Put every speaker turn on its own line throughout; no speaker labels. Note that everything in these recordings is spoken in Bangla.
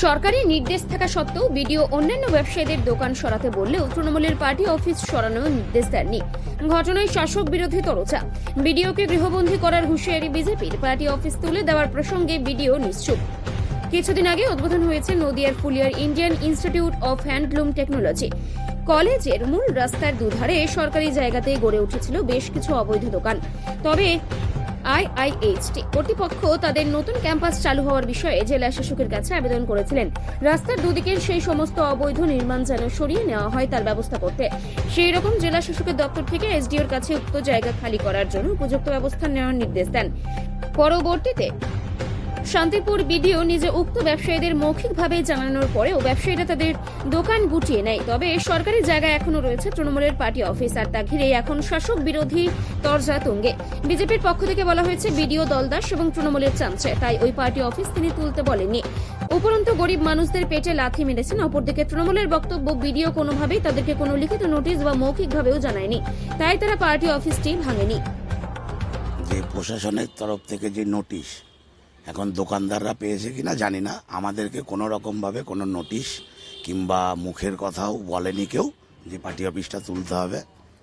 সরকারি নির্দেশ থাকা সত্ত্বেও বিডিও অন্যান্য ব্যবসায়ীদের দোকান সরাতে বললেও তৃণমূলের পার্টি অফিস সরানোর নির্দেশ দেননি। ঘটনায় শাসক বিরোধী তরচা। বিডিওকে গৃহবন্দী করার হুঁশিয়ারি বিজেপির। পার্টি অফিস তুলে দেওয়ার প্রসঙ্গে বিডিও নিশ্চুপ। কিছুদিন আগে উদ্বোধন হয়েছে নদিয়ার ফুলিয়ার Indian institute of handloom technology. কলেজের মূল রাস্তার দুধারে সরকারি জায়গাতে গড়ে উঠেছিল বেশ কিছু অবৈধ দোকান। তবে আইআইএইচটি কর্তৃপক্ষ তাদের নতুন ক্যাম্পাস চালু হওয়ার বিষয়ে জেলা শাসকের কাছে আবেদন করেছিলেন। রাস্তার দুদিকের সেই সমস্ত অবৈধ নির্মাণ যেন সরিয়ে নেওয়া হয় তার ব্যবস্থা করতে। সেই রকম জেলা শাসকের দপ্তর থেকে এসডিওর কাছে উক্ত জায়গা খালি করার জন্য উপযুক্ত ব্যবস্থা নেওয়ার নির্দেশ দেন। পরবর্তীতে শান্তিপুর বিডিও নিজে উক্ত ব্যবসায়ীদের মৌখিকভাবে জানানোর পরেও ব্যবসায়ীরা তাদের দোকান গুটিয়ে নেয়। তবে সরকারি জায়গায় এখনও রয়েছে তৃণমূলের পার্টি অফিস আর তা ঘিরে এখন শাসক বিরোধী তরজা তুঙ্গে। বিজেপির পক্ষ থেকে বলা হয়েছে, বিডিও দলদাস এবং তৃণমূলের চামচে। তাই ওই পার্টি অফিস তিনি তুলতে বলেননি। উপরন্তু গরিব মানুষদের পেটে লাথি মেরেছেন। অপরদিকে তৃণমূলের বক্তব্য, বিডিও কোনোভাবেই তাদেরকে কোনো লিখিত নোটিশ বা মৌখিকভাবেও জানায়নি। তাই তারা পার্টি অফিসটি ভাঙেনি।
যে প্রশাসনের তরফ থেকে যে নোটিশ এখন দোকানদাররা পেয়েছে কিনা জানি না। আমাদেরকে কোনো রকমভাবে কোনো নোটিশ কিংবা মুখের কথাও বলেনি কেউ যে পার্টি অফিসটা তুলতে হবে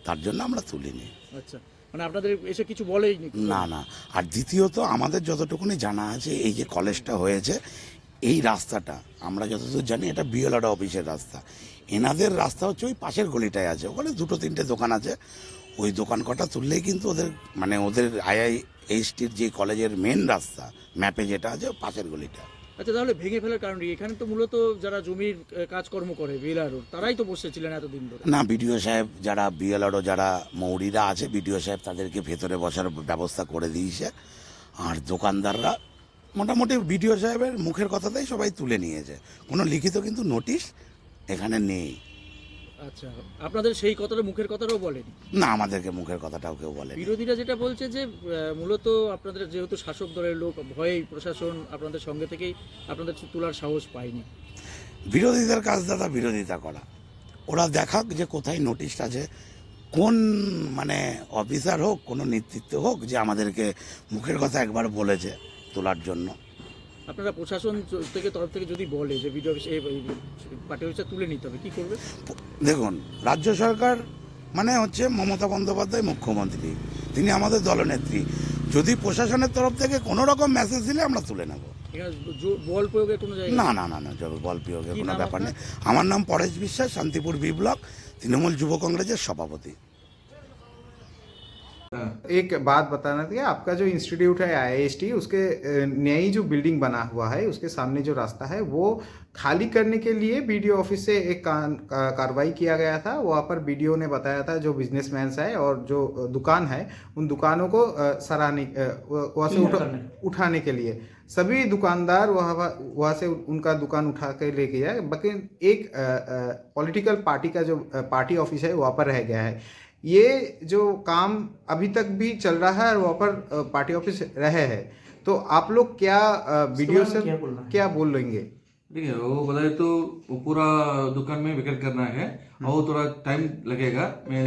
তার জন্য আমরা তুলিনি।
আচ্ছা মানে আপনাদের এসে কিছু বলেই না
না। আর দ্বিতীয়ত আমাদের যতটুকুনি জানা আছে এই যে কলেজটা হয়েছে এই রাস্তাটা আমরা যতদূর জানি এটা বিএলআর অফিসের রাস্তা। এনাদের রাস্তা হচ্ছে ওই পাশের গলিটায় আছে। ওখানে দুটো তিনটে দোকান আছে। ওই দোকান কটা তুললেই কিন্তু ওদের মানে ওদের আইআই এইচটির যে কলেজের মেন রাস্তা ম্যাপে যেটা আছে পাশের গলিটা।
আচ্ছা তাহলে ভেঙে ফেলার কারণ? এখানে তো মূলত যারা জমির কাজকর্ম করে বিলার তারাই তো বসেছিলেন এতদিন ধরে।
না বিডিও সাহেব যারা বিএলআরও যারা মৌরিরা আছে বিডিও সাহেব তাদেরকে ভেতরে বসার ব্যবস্থা করে দিয়েছে। আর দোকানদাররা মোটামুটি বিডিও সাহেবের মুখের কথাতেই সবাই তুলে নিয়েছে। কোনো লিখিত কিন্তু নোটিশ এখানে নেই।
আচ্ছা আপনাদের সেই কথাটা মুখের কথাটাও বলেনি?
না আমাদেরকে মুখের কথাটাও কেউ বলে
বিরোধীরা যেটা বলছে যে আহ, মূলত আপনাদের যেহেতু শাসক দলের লোক ভয়েই প্রশাসন আপনাদের সঙ্গে থেকেই আপনাদের তোলার সাহস পায়নি।
বিরোধীদের কাজ দাদা বিরোধিতা করা। ওরা দেখাক যে কোথায় নোটিশ আছে কোন মানে অফিসার হোক কোনো নেতৃত্ব হোক যে আমাদেরকে মুখের কথা একবার বলেছে তোলার জন্য।
আপনারা প্রশাসন থেকে তরফ থেকে যদি বলে যে ভিডিও পার্টি অফিসটা তুলে নিতে হবে কি করবে?
দেখুন রাজ্য সরকার মানে হচ্ছে মমতা বন্দ্যোপাধ্যায় মুখ্যমন্ত্রী তিনি আমাদের দলনেত্রী। যদি প্রশাসনের তরফ থেকে কোনো রকম মেসেজ দিলে আমরা তুলে নেব।
বল প্রয়োগের কোনো
না না না না বল প্রয়োগের কোনো ব্যাপার? নেই। আমার নাম পরেশ বিশ্বাস শান্তিপুর বি ব্লক তৃণমূল যুব কংগ্রেসের সভাপতি।
एक बात बताना था आपका जो इंस्टीट्यूट है आईआईएसटी उसके नई जो बिल्डिंग बना हुआ है उसके सामने जो रास्ता है वो खाली करने के लिए बीडीओ ऑफ़िस से एक कार्रवाई किया गया था। वहाँ पर बीडीओ ने बताया था जो बिजनेसमैन है और जो दुकान है उन दुकानों को सराहने वहाँ से उठा, उठाने के लिए। सभी दुकानदार वहाँ वहाँ से उनका दुकान उठा के लेके गया बाकी एक पॉलिटिकल पार्टी का जो पार्टी ऑफ़िस है वहाँ पर रह गया है। ये जो काम अभी तक भी चल रहा है और वहाँ पर पार्टी ऑफ़िस रहे हैं तो आप लोग क्या वीडियो से क्या बोल लेंगे?
देखिए वो बताए तो वो पूरा दुकान में विकेट करना है और वो थोड़ा टाइम लगेगा। मैं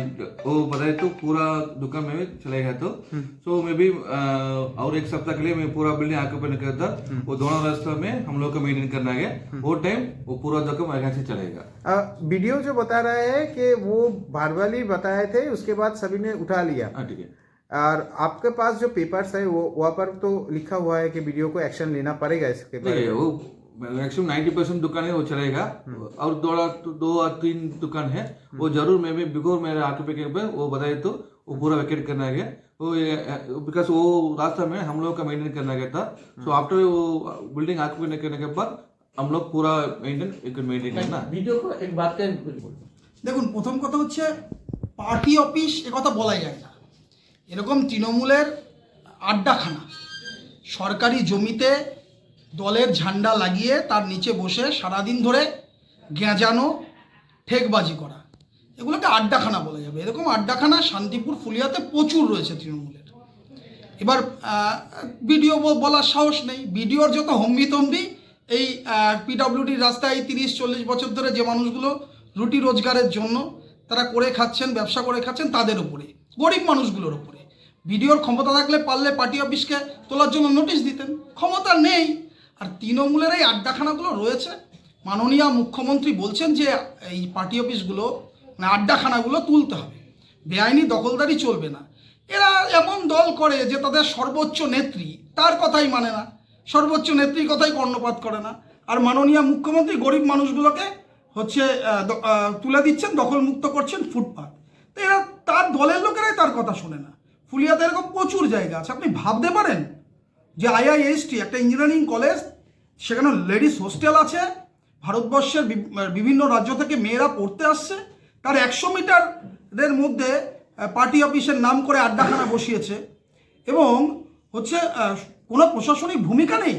वो बताए तो पूरा दुकान में चलेगा तो। सो मे भी और एक सप्ताह के लिए मैं पूरा बिल्डिंग आके नहीं करता। वो दोनों रास्ता में हम लोग को मेंटेन करना है। वो टाइम वो पूरा दुकान यहाँ से चलेगा।
अ, वीडियो जो बता रहे हैं कि वो भारवाली बताए थे उसके बाद सभी ने उठा लिया।
हाँ ठीक है।
और आपके पास जो पेपर्स है वो वहाँ पर तो लिखा हुआ है कि वीडियो को एक्शन लेना पड़ेगा इसके बारे में।
वो मैक्सिमम नाइन्टी परसेंट दुकान है वो चलेगा और दो दो और तीन दुकान है वो जरूर मैं भी बिफोर मेरे आके पे पे वो बताए तो वो पूरा वेकेट करना है वो बिकॉज वो रास्ता में हम लोग का मेंटेन करना गया था सो आफ्टर वो बिल्डिंग आके करने के बाद हम लोग पूरा मेंटेन मेंटेन करना
ভিডিও এক বার্তা
দেখুন প্রথম কথা হচ্ছে পার্টি অফিস এ কথা বলাই যায় না এরকম তৃণমূলের আড্ডাখানা সরকারি জমিতে দলের ঝান্ডা লাগিয়ে তার নিচে বসে সারাদিন ধরে গেঁজানো ঠেকবাজি করা। এগুলোকে আড্ডাখানা বলা যাবে। এরকম আড্ডাখানা শান্তিপুর ফুলিয়াতে প্রচুর রয়েছে তৃণমূলের। এবার বিডিও বলার সাহস নেই। বিডিওর যত হম্বি তম্বি, এই পিডব্লিউডির রাস্তায় তিরিশ, চল্লিশ বছর ধরে যে মানুষগুলো রুটি রোজগারের জন্য তারা করে খাচ্ছেন, ব্যবসা করে খাচ্ছেন, তাদের উপরে, গরিব মানুষগুলোর উপরে। বিডিওর ক্ষমতা থাকলে পারলে পার্টি অফিসকে তোলার জন্য নোটিশ দিতেন। ক্ষমতা নেই। আর তৃণমূলের এই আড্ডাখানাগুলো রয়েছে। মাননীয় মুখ্যমন্ত্রী বলছেন যে এই পার্টি অফিসগুলো মানে আড্ডাখানাগুলো তুলতে হবে। বেআইনি দখলদারি চলবে না। এরা এমন দল করে যে তাদের সর্বোচ্চ নেত্রী তার কথাই মানে না। সর্বোচ্চ নেত্রীর কথাই কর্ণপাত করে না। আর মাননীয় মুখ্যমন্ত্রী গরিব মানুষগুলোকে হচ্ছে তুলে দিচ্ছেন, দখলমুক্ত করছেন ফুটপাত। তো এরা তার দলের লোকেরাই তার কথা শোনে না। ফুলিয়াতে এরকম প্রচুর জায়গা আছে। আপনি ভাবতে পারেন যে আইআইএসটি একটা ইঞ্জিনিয়ারিং কলেজ সেখানে লেডিস হোস্টেল আছে, ভারতবর্ষের বিভিন্ন রাজ্য থেকে মেয়েরা পড়তে আসছে, তার একশো মিটারের মধ্যে পার্টি অফিসের নাম করে আড্ডাখানা বসিয়েছে, এবং হচ্ছে কোনো প্রশাসনিক ভূমিকা নেই।